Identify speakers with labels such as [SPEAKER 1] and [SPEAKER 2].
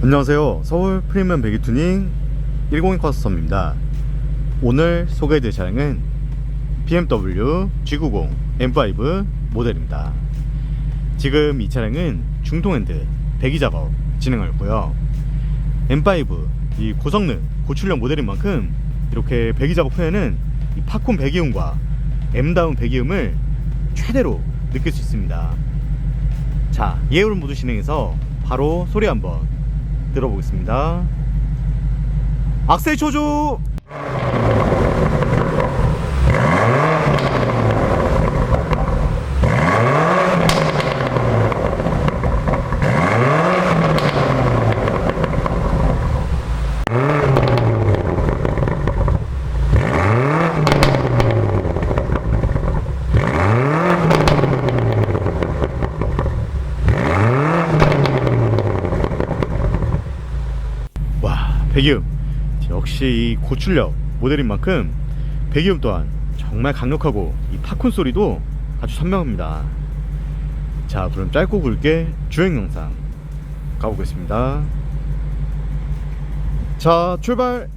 [SPEAKER 1] 안녕하세요. 서울 프리미엄 배기 투닝 102 커스텀입니다. 오늘 소개해드릴 차량은 BMW G90 M5 모델입니다. 지금 이 차량은 중통핸드 배기 작업 진행하고 있고요. M5 이 고성능 고출력 모델인 만큼 이렇게 배기 작업 후에는 이 팝콘 배기음과 M다운 배기음을 최대로 느낄 수 있습니다. 자, 예울 모드 진행해서 바로 소리 한번 들어보겠습니다. 악셀 초조. 배기음. 역시 이 고출력 모델인 만큼 배기음 또한 정말 강력하고 이 팝콘 소리도 아주 선명합니다. 자, 그럼 짧고 굵게 주행 영상 가보겠습니다. 자, 출발!